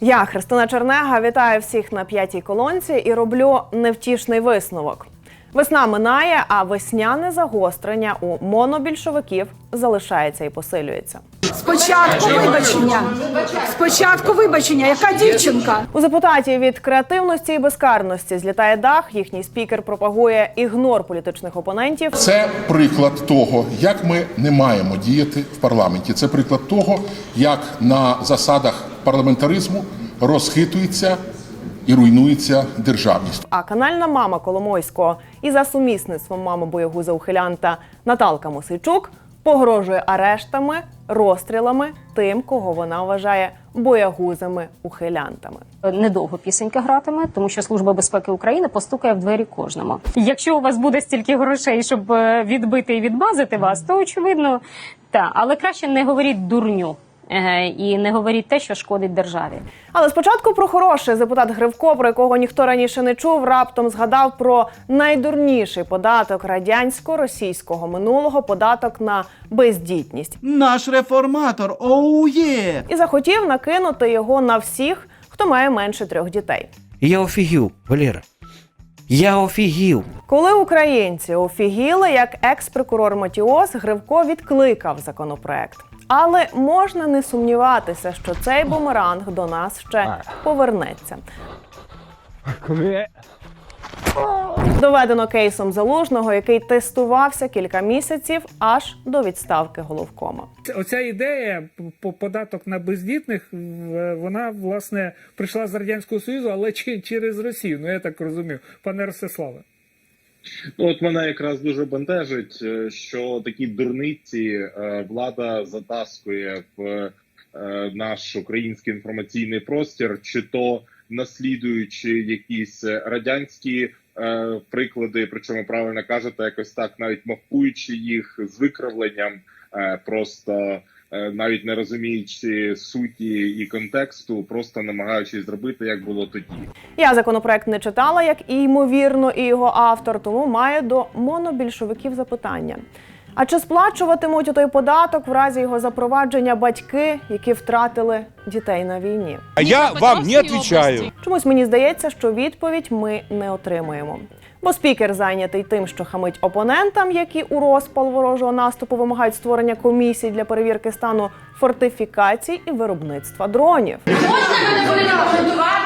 Я, Христина Чернега, вітаю всіх на п'ятій колонці і роблю невтішний висновок. Весна минає, а весняне загострення у монобільшовиків залишається і посилюється. Спочатку вибачення. Спочатку вибачення. Яка дівчинка? У депутатів від креативності і безкарності злітає дах. Їхній спікер пропагує ігнор політичних опонентів. Це приклад того, як ми не маємо діяти в парламенті. Це приклад того, як на засадах парламентаризму розхитується і руйнується державність. А канальна мама Коломойського і за сумісництвом мами боягуза ухилянта Наталка Мосейчук погрожує арештами, розстрілами тим, кого вона вважає боягузами ухилянтами. Недовго пісенька гратиме, тому що служба безпеки України постукає в двері кожному. Якщо у вас буде стільки грошей, щоб е, відбити і відмазати вас, то очевидно, та але краще не говоріть дурню і не говоріть те, що шкодить державі. Але спочатку про хороше депутат Гривко, про якого ніхто раніше не чув, раптом згадав про найдурніший податок радянсько-російського минулого податок на бездітність Наш реформатор, оу є! і захотів накинути його на всіх, хто має менше трьох дітей. Я офігів, Валера. Я офігів. Коли українці офігіли, як екс-прокурор Матіос Гривко відкликав законопроект. Але можна не сумніватися, що цей бумеранг до нас ще повернеться. Доведено кейсом залужного, який тестувався кілька місяців аж до відставки головкома. Оця ідея по податок на бездітних, вона власне прийшла з радянського союзу, але чи- через Росію. Ну я так розумів, пане Ростиславе. Ну, от мене якраз дуже бентежить, е, що такі дурниці е, влада затаскує в е, наш український інформаційний простір, чи то наслідуючи якісь радянські приклади, причому правильно кажете, якось так, навіть мавпуючи їх з викривленням, просто. Е, Навіть не розуміючи суті і контексту, просто намагаючись зробити, як було тоді. Я законопроект не читала, як і ймовірно, і його автор, тому маю до монобільшовиків запитання. А чи сплачуватимуть той податок в разі його запровадження батьки, які втратили дітей на війні? А я вам не отвечаю. Чомусь мені здається, що відповідь ми не отримаємо. Бо спікер зайнятий тим, що хамить опонентам, які у розпал ворожого наступу вимагають створення комісій для перевірки стану фортифікацій і виробництва дронів.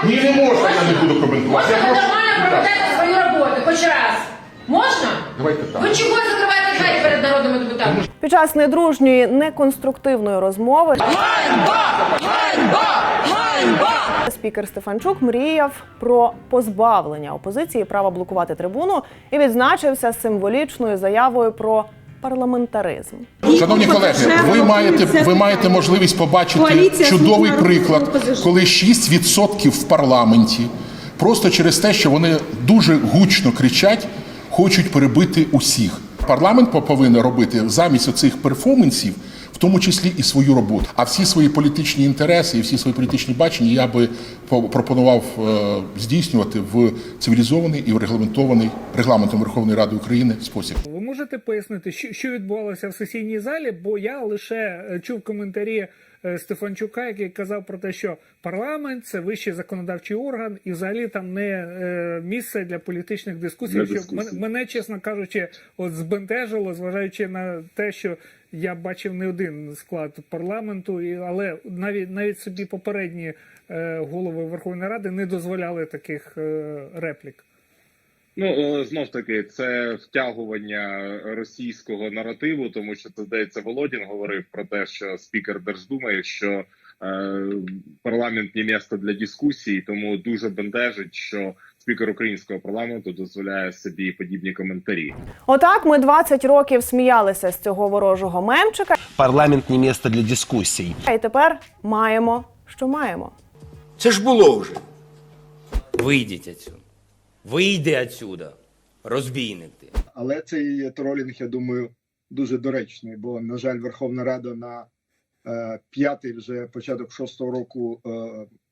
Ні, не можна, я не буду коментувати. Можна ви нормально проведете свою роботу, хоч раз. Можна? Давайте так. Ви чого закриваєте двері перед народними депутатами? Під час недружньої, неконструктивної розмови спікер Стефанчук мріяв про позбавлення опозиції права блокувати трибуну і відзначився символічною заявою про парламентаризм. Шановні колеги, ви маєте ви маєте можливість побачити чудовий приклад, коли 6% в парламенті просто через те, що вони дуже гучно кричать, хочуть перебити усіх. Парламент повинен робити замість оцих перформансів, в тому числі і свою роботу. А всі свої політичні інтереси і всі свої політичні бачення я би по- пропонував е, здійснювати в цивілізований і в регламентований регламентом Верховної Ради України спосіб. Ви можете пояснити, що, відбувалося в сесійній залі? Бо я лише е, чув коментарі Стефанчука, який казав про те, що парламент це вищий законодавчий орган, і взагалі там не е, місце для політичних дискусій. Для що дискусій. мене, мене, чесно кажучи, от збентежило, зважаючи на те, що я бачив не один склад парламенту, але навіть навіть собі попередні е, голови Верховної Ради не дозволяли таких е, реплік. Ну знов таки, це втягування російського наративу, тому що це здається Володін говорив про те, що спікер Держдуми, що е, парламент не місто для дискусій, тому дуже бентежить, що спікер українського парламенту дозволяє собі подібні коментарі. Отак ми 20 років сміялися з цього ворожого мемчика, Парламент не місце для дискусій. і тепер маємо, що маємо. Це ж було вже. Вийдіть отсюда. Вийди отсюда. Розбійник ти. Але цей тролінг, я думаю, дуже доречний, бо, на жаль, Верховна Рада на е, п'ятий вже початок шостого року е,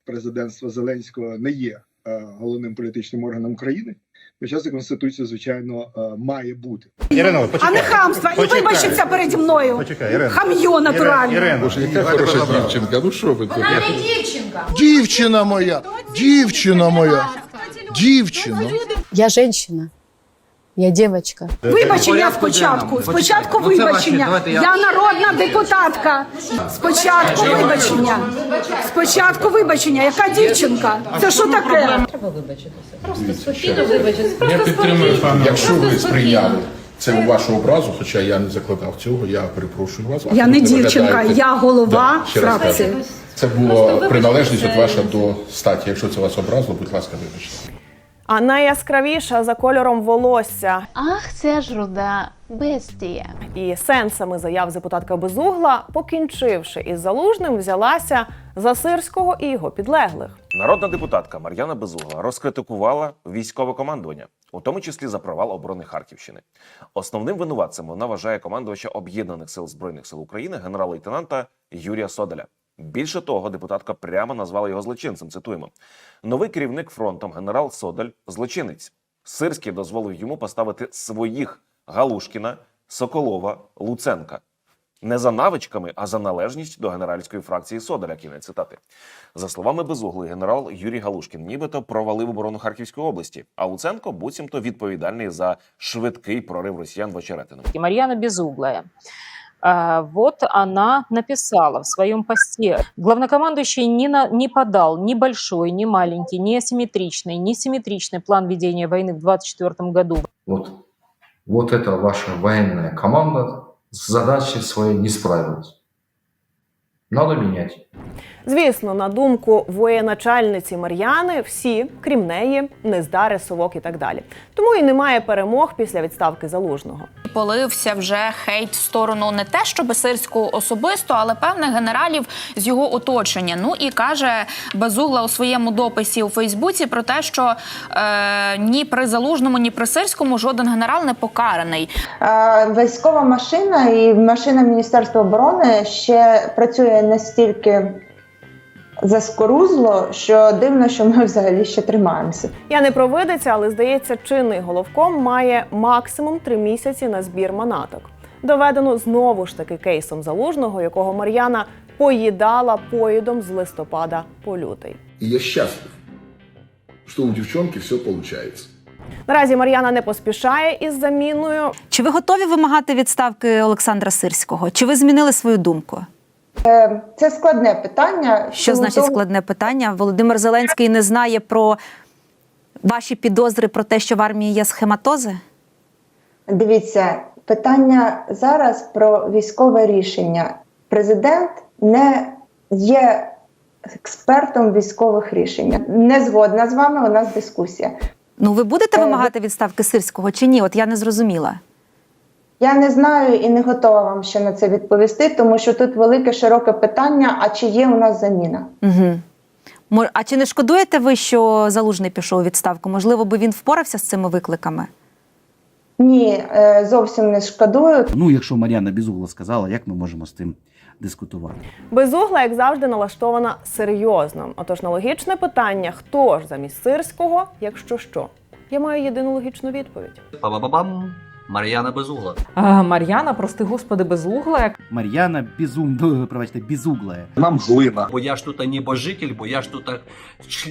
президентства Зеленського не є е, головним політичним органом країни, хоча за конституцією, звичайно, е, має бути. Ірина, А не хамство. І вибачиться переді мною. Хам'йо натуральне. Боже, яка хороша дівчинка. Ну що ви тут? Вона не дівчинка. Дівчина моя, дівчина моя, дівчина. Я женщина. Я девочка. Вибачення спочатку. Спочатку вибачення. Я народна депутатка. Спочатку вибачення. Спочатку вибачення. Яка дівчинка? Це що таке? Не треба вибачитися. Я підтримую пана. Якщо ви сприйняли це у вашу образу, хоча я не закладав цього, я перепрошую вас. Я не дівчинка, я голова Да, фракції. Це була приналежність от ваша до статі. Якщо це вас образило, будь ласка, вибачте. А найяскравіша за кольором волосся Ах, це ж руда бестія. і сенсами заяв депутатка Безугла, покінчивши із залужним, взялася за сирського і його підлеглих. Народна депутатка Мар'яна Безугла розкритикувала військове командування, у тому числі за провал оборони Харківщини. Основним винуватцем вона вважає командувача об'єднаних сил збройних сил України генерал-лейтенанта Юрія Соделя. Більше того, депутатка прямо назвала його злочинцем. Цитуємо: новий керівник фронтом генерал Содель злочинець. Сирський дозволив йому поставити своїх Галушкіна, Соколова, Луценка. Не за навичками, а за належність до генеральської фракції Соделя. Кінець цитати. За словами Безугли, генерал Юрій Галушкін нібито провалив оборону Харківської області, а Луценко буцімто відповідальний за швидкий прорив росіян в Очеретину. И Марьяна Безуглая. А, Вот она написала в своем посте. Главнокомандующий не, на- не подал ни большой, ни маленький, ни асимметричный, ни симметричный план ведения войны в 2024 году. Вот, вот эта ваша военная команда с задачей своей не справилась. Надо менять. Звісно, на думку воєначальниці Мар'яни, всі, крім неї, нездари, совок і так далі. Тому і немає перемог після відставки залужного. Полився вже хейт в сторону не те, що Бесирського особисто, але певних генералів з його оточення. Ну і каже Безугла у своєму дописі у Фейсбуці про те, що е, ні при залужному, ні при сирському жоден генерал не покараний. Військова машина і машина Міністерства оборони ще працює настільки заскорузло, що дивно, що ми взагалі ще тримаємося. Я не провидиця, але здається, чинний головком має максимум три місяці на збір манаток. Доведено знову ж таки кейсом залужного, якого Мар'яна поїдала поїдом з листопада по лютий. І я щаслив, що у дівчонки все виходить. Наразі Мар'яна не поспішає із заміною. Чи ви готові вимагати відставки Олександра Сирського? Чи ви змінили свою думку? Це складне питання. Що значить складне питання? Володимир Зеленський не знає про ваші підозри про те, що в армії є схематози? Дивіться, питання зараз про військове рішення. Президент не є експертом військових рішень. Не згодна з вами. У нас дискусія. Ну, ви будете Е, вимагати відставки Сирського чи ні? От я не зрозуміла. Я не знаю і не готова вам ще на це відповісти, тому що тут велике широке питання: а чи є у нас заміна? Угу. А чи не шкодуєте ви, що залужний пішов у відставку? Можливо, би він впорався з цими викликами? Ні, е, зовсім не шкодую. Ну, якщо Мар'яна Безугла сказала, як ми можемо з тим дискутувати? Безугла, як завжди, налаштована серйозно. Отож, на логічне питання, хто ж замість сирського, якщо що? Я маю єдину логічну відповідь. Па-ба-ба-бам. Мар'яна Безугла. Мар'яна, прости господи, безугла. Мар'яна Безум, пробачте, Безуглая. Нам глина. Бо я ж тут небожитель, бо я ж тут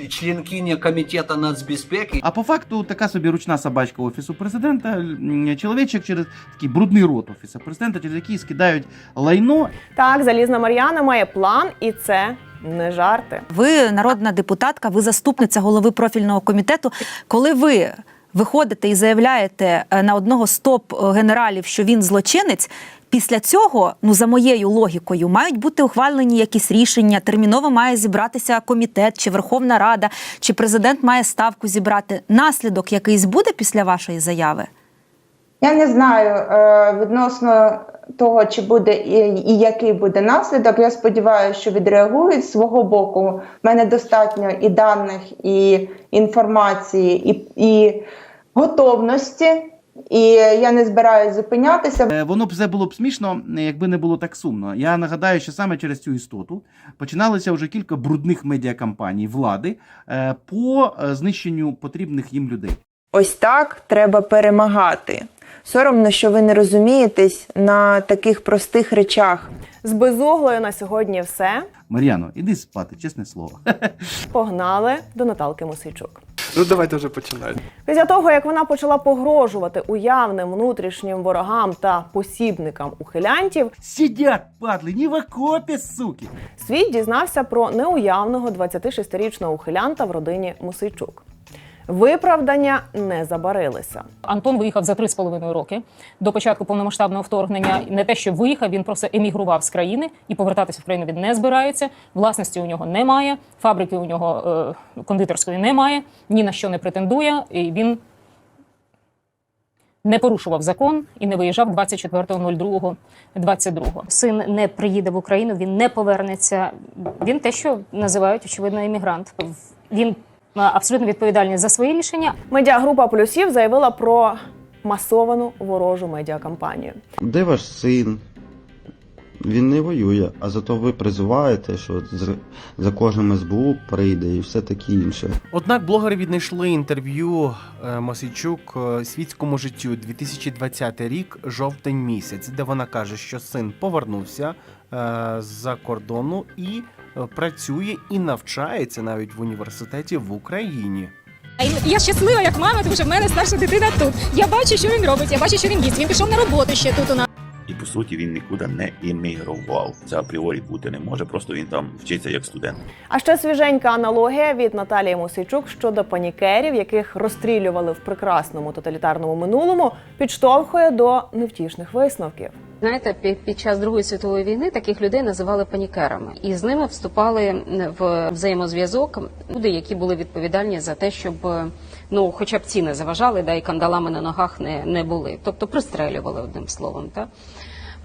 членкиня комітету нацбезпеки. А по факту така собі ручна собачка офісу президента, чоловічок через такий брудний рот офісу президента, через який скидають лайно. Так, залізна Мар'яна має план, і це не жарти. Ви народна депутатка, ви заступниця голови профільного комітету. Коли ви виходите і заявляєте е, на одного з топ-генералів, що він злочинець. Після цього, ну за моєю логікою, мають бути ухвалені якісь рішення. Терміново має зібратися комітет чи Верховна Рада, чи президент має ставку зібрати. Наслідок якийсь буде після вашої заяви? Я не знаю е, відносно того, чи буде і, який буде наслідок. Я сподіваюся, що відреагують з свого боку. У мене достатньо і даних, і інформації, і, і готовності І я не збираюсь зупинятися. Е, Воно б все було б смішно, е, якби не було так сумно. Я нагадаю, що саме через цю істоту починалися вже кілька брудних медіакампаній влади е, по знищенню потрібних їм людей. Ось так треба перемагати. Соромно, що ви не розумієтесь на таких простих речах. З безуглою на сьогодні все. Мар'яно, іди спати, чесне слово. Погнали до Наталки Мосейчук. Ну давайте вже починати. Після того, як вона почала погрожувати уявним внутрішнім ворогам та посібникам ухилянтів, Сидять, падли, ні в окопі, суки. світ дізнався про неуявного 26-річного ухилянта в родині Мусейчук. Виправдання не забарилися. Антон виїхав за три з половиною роки до початку повномасштабного вторгнення. Не те, що виїхав, він просто емігрував з країни і повертатися в країну він не збирається. Власності у нього немає, фабрики у нього е, кондитерської немає, ні на що не претендує. І він не порушував закон і не виїжджав 24.02.22. Син не приїде в Україну, він не повернеться. Він те, що називають очевидно емігрант. Він абсолютно відповідальні за свої рішення, Медіагрупа плюсів заявила про масовану ворожу медіакампанію. Де ваш син? Він не воює, а зато ви призиваєте, що з- за кожним СБУ прийде і все таке інше. Однак блогери віднайшли інтерв'ю е, Мосійчук е, світському життю 2020 рік, жовтень місяць, де вона каже, що син повернувся е, з-за кордону і працює і навчається навіть в університеті в Україні. Я щаслива як мама, тому що в мене старша дитина тут. Я бачу, що він робить, я бачу, що він їсть. Він пішов на роботу ще тут у нас. І по суті він нікуди не емігрував. Це апріорі бути не може, просто він там вчиться як студент. А ще свіженька аналогія від Наталії Мосейчук щодо панікерів, яких розстрілювали в прекрасному тоталітарному минулому, підштовхує до невтішних висновків. Знаєте, під, час Другої світової війни таких людей називали панікерами, і з ними вступали в взаємозв'язок люди, які були відповідальні за те, щоб ну, хоча б ці не заважали, да і кандалами на ногах не, не були, тобто пристрелювали одним словом. Та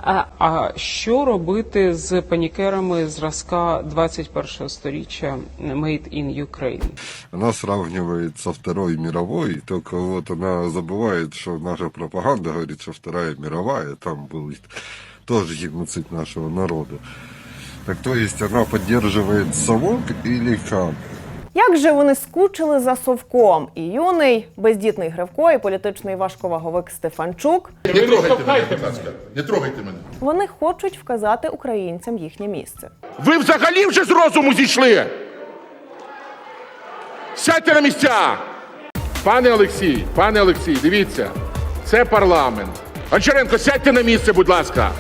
а, що робити з панікерами зразка 21 сторіччя Made in Ukraine? Она сравнивает со Второй мировой, только вот она забывает, что наша пропаганда говорит, что Вторая мировая, там был тоже геноцид нашего народа. Так то есть она поддерживает совок или как? Як же вони скучили за совком? І юний бездітний Гривко, і політичний важковаговик Стефанчук Не трогайте мене, будь ласка. Не трогайте мене. вони хочуть вказати українцям їхнє місце. Ви взагалі вже з розуму зійшли. Сядьте на місця. Пане Олексій, пане Олексій, дивіться, це парламент. Гончаренко, сядьте на місце, будь ласка.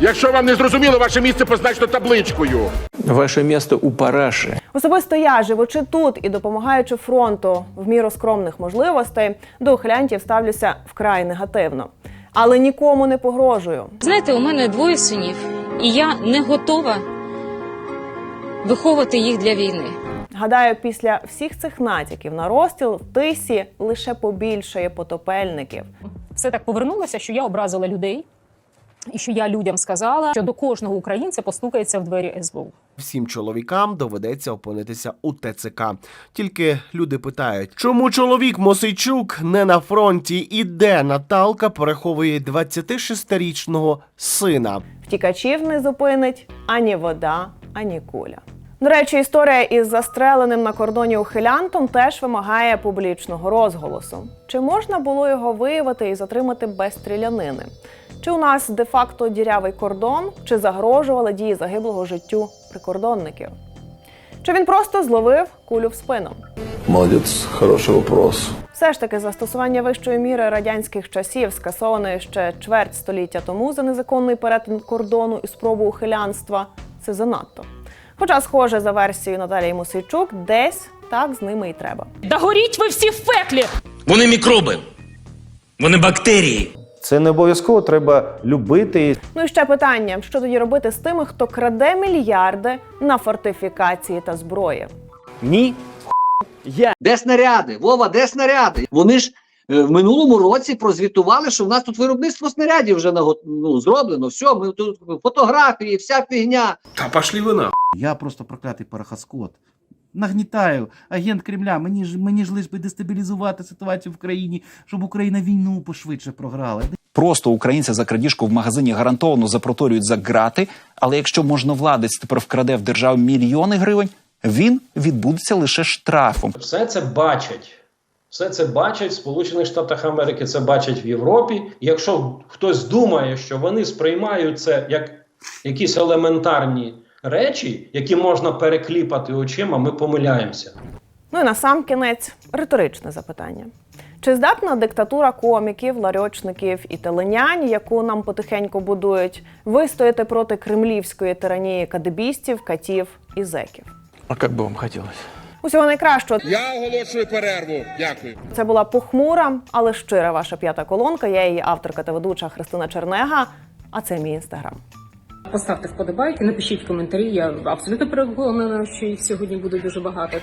Якщо вам не зрозуміло, ваше місце позначено табличкою. Ваше місто у параші. Особисто я, живучи тут і допомагаючи фронту в міру скромних можливостей, до ухилянтів ставлюся вкрай негативно. Але нікому не погрожую. знаєте, у мене двоє синів, і я не готова виховувати їх для війни. Гадаю, після всіх цих натяків на розстріл в тисі лише побільшає потопельників. Все так повернулося, що я образила людей, і що я людям сказала, що до кожного українця постукається в двері СБУ. Всім чоловікам доведеться опинитися у ТЦК. Тільки люди питають, чому чоловік Мосейчук не на фронті і де Наталка переховує 26-річного сина. Втікачів не зупинить ані вода, ані куля. До речі, історія із застреленим на кордоні ухилянтом теж вимагає публічного розголосу. Чи можна було його виявити і затримати без стрілянини? Чи у нас де-факто дірявий кордон, чи загрожували дії загиблого життю прикордонників? Чи він просто зловив кулю в спину? Молодець, хороший вопрос. Все ж таки застосування вищої міри радянських часів, скасованої ще чверть століття тому за незаконний перетин кордону і спробу ухилянства, це занадто. Хоча, схоже, за версією Наталії Мусейчук, десь так з ними і треба. Да горіть ви всі в пеклі! Вони мікроби. Вони бактерії. Це не обов'язково треба любити. Ну і ще питання: що тоді робити з тими, хто краде мільярди на фортифікації та зброї? Ні. Я. Де снаряди? Вова, де снаряди? Вони ж е, в минулому році прозвітували, що в нас тут виробництво снарядів вже наго- ну, зроблено. Все, ми тут фотографії, вся фігня. Та пошли ви на. Я просто проклятий парахаскот. Нагнітаю, агент Кремля, мені ж мені ж лиш би дестабілізувати ситуацію в країні, щоб Україна війну пошвидше програла. Просто українця за крадіжку в магазині гарантовано запроторюють за грати. Але якщо можновладець тепер вкраде в державу мільйони гривень, він відбудеться лише штрафом. Все це бачать. Все це бачать в Сполучених Штатах Америки, це бачать в Європі. Якщо хтось думає, що вони сприймають це як якісь елементарні речі, які можна перекліпати очима, ми помиляємося. Ну і на сам кінець риторичне запитання. Чи здатна диктатура коміків, ларьочників і теленянь, яку нам потихеньку будують, вистояти проти кремлівської тиранії кадебістів, катів і зеків? А як би вам хотілося? Усього найкращого. Я оголошую перерву. Дякую. Це була похмура, але щира ваша п'ята колонка. Я її авторка та ведуча Христина Чернега. А це мій інстаграм. Поставте вподобайки, напишіть коментарі. Я абсолютно переконана, що їх сьогодні буде дуже багато.